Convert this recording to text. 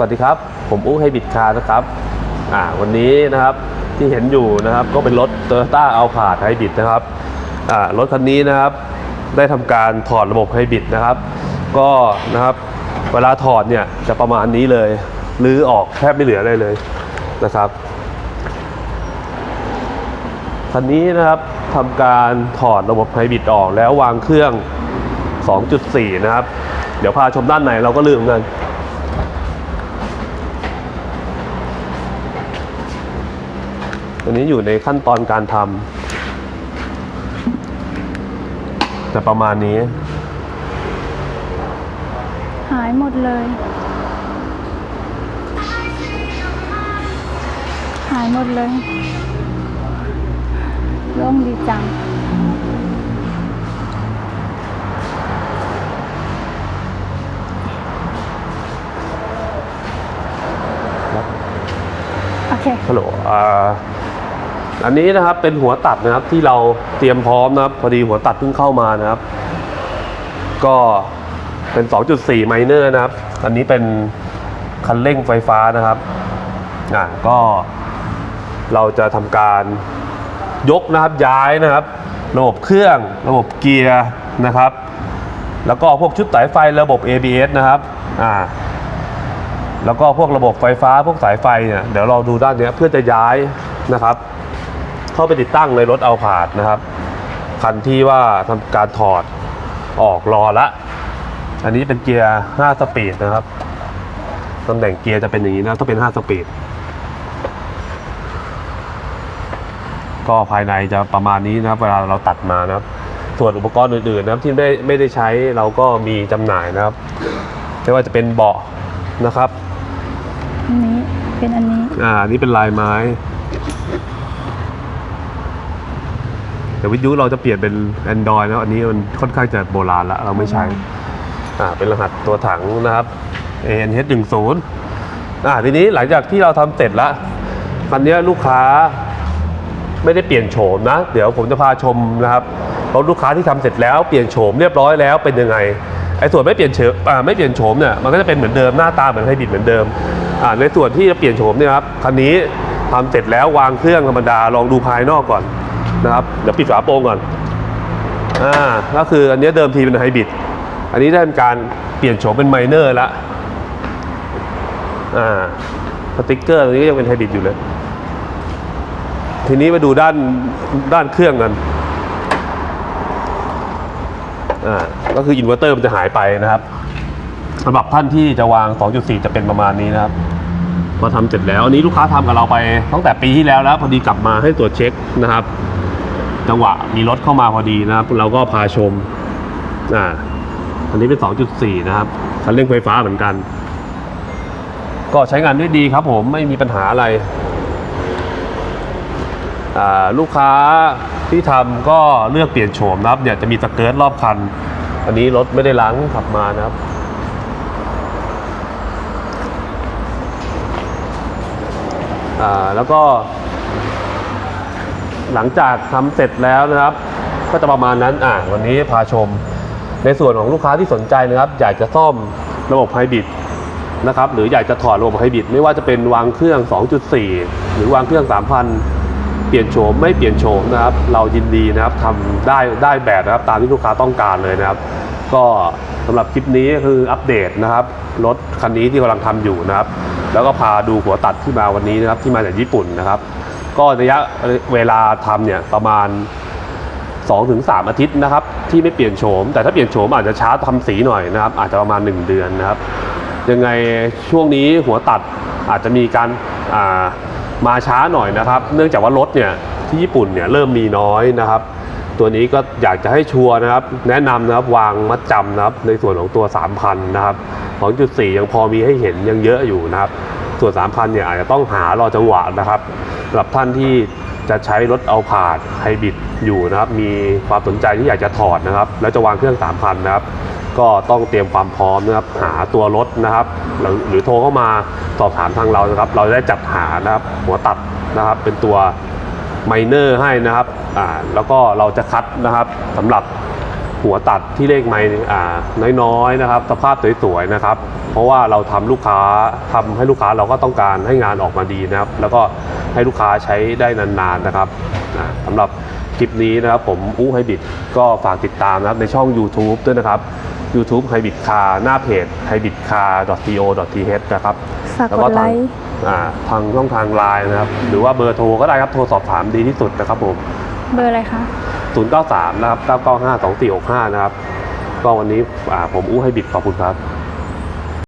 วัสดีครับ ผมอู้ไฮบิดคาร์นะครับอ่าวันนี้นะครับที่เห็นอยู่นะครับก็เป็นรถ t o y ต้าอัลพาดไฮบิดนะครับอ่ารถคันนี้นะครับได้ทำการถอดระบบไฮบิดนะครับ ก็นะครับเวลาถอดเนี่ยจะประมาณนี้เลยรื้อออกแทบไม่เหลืออะไรเลยนะครับคันนี้นะครับทำการถอดระบบไฮบิดออกแล้ววางเครื่อง 2.4 นะครับ เดี๋ยวพาชมด้านในเราก็ลืมกัน ตัวนี้อยู่ในขั้นตอนการทำจะประมาณนี้ หายหมดเลย หายหมดเลยโล่งดีจังโอเคฮัลโหลอ่า อันนี้นะครับเป็นหัวตัดนะครับที่เราเตรียมพร้อมนะครับ พอดีหัวตัดเพิ่งเข้ามานะครับ ก็เป็น 2.4 ไมเนอร์นะครับ อันนี้เป็นคันเร่งไฟฟ้านะครับอ่าก็เราจะทำการยกนะครับย้ายนะครับ ระบบเครื่องระบบเกียร์นะครับ แล้วก็พวกชุดสายไฟระบบ ABS นะครับอ่าแล้วก็พวกระบบไฟฟ้าพวกสายไฟเนี่ยเดี๋ยวเราดูด้านเนี้ยเพื่อจะย้ายนะครับ เข้าไปติดตั้งในรถเอาผาดนะครับ คันที่ว่าทำการถอดออกรอละ อันนี้เป็นเกียร์ 5 สปีดนะครับตำแหน่งเกียร์จะเป็นอย่างนี้นะต้องเป็น 5 สปีด ก็ภายในจะประมาณนี้นะครับ เวลาเราตัดมานะครับ ส่วนอุปกรณ์อื่นๆนะครับที่ไม่ไม่ได้ใช้เราก็มีจำหน่ายนะครับไม่ว่าจะเป็นเบาะนะครับอันนี้เป็นอันนี้ อ่าอันนี้เป็นลายไม้ แต่วิทยุเราจะเปลี่ยนเป็น Android นะอันนี้มันค่อนข้างจะโบราณละเราไม่ใช้อ่าเป็นรหัสตัวถังนะครับ ANH 1 0อ่าทีนี้หลังจากที่เราทำเสร็จละคันนี้ลูกค้าไม่ได้เปลี่ยนโฉมนะ เดี๋ยวผมจะพาชมนะครับรถลูกค้าที่ทำเสร็จแล้วเปลี่ยนโฉมเรียบร้อยแล้วเป็นยังไงไอ้ส่วนไม่เปลี่ยนเฉมไม่เปลี่ยนโฉมเนี่ยมันก็จะเป็นเหมือนเดิมหน้าตาเหมือนไฮบริดเหมือนเดิมอ่าในส่วนที่จะเปลี่ยนโฉมเนี่ยครับคันนี้ทำเสร็จแล้ววางเครื่องธรรมดาลองดูภายนอกก่อน นะครับเดี๋ยวปิดฝาโปรงก่อนอ่าก็คืออันนี้เดิมทีเป็นไฮบริดอันนี้ได้เป็นการเปลี่ยนโฉมเป็นไมเนอร์ละอ่าสติ๊กเกอร์ตัวนี้ก็ยังเป็นไฮบริดอยู่เลย ทีนี้มาดูด้านด้านเครื่องกันอ่าก็คืออินเวอร์เตอร์มันจะหายไปนะครับสำหรับท่านที่จะวาง 2.4 จะเป็นประมาณนี้นะครับพอทำเสร็จแล้วอันนี้ลูกค้าทำกับเราไปตั้งแต่ปีที่แล้วแล้วพอดีกลับมาให้ตรวจเช็คนะครับ จังหวะมีรถเข้ามาพอดีนะครับ เราก็พาชมอ่าอันนี้เป็น 2.4 นะครับคันเร่งไฟฟ้าเหมือนกัน ก็ใช้งานด้วยดีครับผมไม่มีปัญหาอะไรอ่าลูกค้าที่ทำก็เลือกเปลี่ยนโฉมนะครับเนี่ยจะมีสเกิร์ตรอบคัน อันนี้รถไม่ได้ล้างขับมานะครับอ่าแล้วก็ หลังจากทำเสร็จแล้วนะครับ ก็จะประมาณนั้นอ่าวันนี้พาชม ในส่วนของลูกค้าที่สนใจนะครับ อยากจะซ่อมระบบไฮบริดนะครับหรืออยากจะถอดระบบไฮบริดไม่ว่าจะเป็นวางเครื่อง 2.4 หรือวางเครื่อง 3,000 เปลี่ยนโฉมไม่เปลี่ยนโฉมนะครับ เรายินดีนะครับทำได้ได้แบบนะครับตามที่ลูกค้าต้องการเลยนะครับ ก็สำหรับคลิปนี้คืออัปเดตนะครับรถคันนี้ที่กำลังทำอยู่นะครับ แล้วก็พาดูหัวตัดที่มาวันนี้นะครับที่มาจากญี่ปุ่นนะครับ ก็ระยะเวลาทำเนี่ยประมาณ 2-3ถึงอาทิตย์นะครับ ที่ไม่เปลี่ยนโฉม แต่ถ้าเปลี่ยนโฉมอาจจะช้าทำสีหน่อยนะครับ อาจจะประมาณ 1 เดือนนะครับ ยังไงช่วงนี้หัวตัดอาจจะมีการามาช้าหน่อยนะครับ เนื่องจากว่ารถเนี่ยที่ญี่ปุ่นเนี่ยเริ่มมีน้อยนะครับ ตัวนี้ก็อยากจะให้ชัวร์นะครับ แนะนำนะครับวางมัดจำนะครับ ในส่วนของตัว 3,000 นะครับ2.4ยังพอมีให้เห็นยังเยอะอยู่นะครับ ส่วน 3,000 เนี่ยอาจจะต้องหารอจังหวะนะครับ สำหรับท่านที่จะใช้รถเอาผาดไฮบริดอยู่นะครับ มีความสนใจที่อยากจะถอดนะครับ แล้วจะวางเครื่อง3,000นนะครับ ก็ต้องเตรียมความพร้อมนะครับ หาตัวรถนะครับ หรือหรือโทรเข้ามาสอบถามทางเรานะครับ เราจะได้จัดหานะครับ หัวตัดนะครับ เป็นตัวไมเนอร์ให้นะครับ อ่า แล้วก็เราจะคัดนะครับสำหรับ หัวตัดที่เลขไม้อ่าน้อยๆนะครับ สภาพสวยๆนะครับ เพราะว่าเราทำลูกค้าทำให้ลูกค้าเราก็ต้องการให้งานออกมาดีนะครับ แล้วก็ให้ลูกค้าใช้ได้นานๆนะครับอ่าสำหรับคลิปนี้นะครับผมอู้ไฮบิดก็ฝากติดตามนะครับในช่อง YouTube ด้วยนะครับ YouTube ไฮบิดคาหน้าเพจ h y b i d c a r c o th นะครับฝากแล้วกก็ดไลทางค์อ่าทางช่องทางไลน์นะครับ หรือว่าเบอร์โทรก็ได้ครับ โทรสอบถามดีที่สุดนะครับผม เบอร์อะไรคะ 093 นะครับ 995 2465 นะครับ ก็วันนี้ผมอู้ให้บิดขอบคุณครับ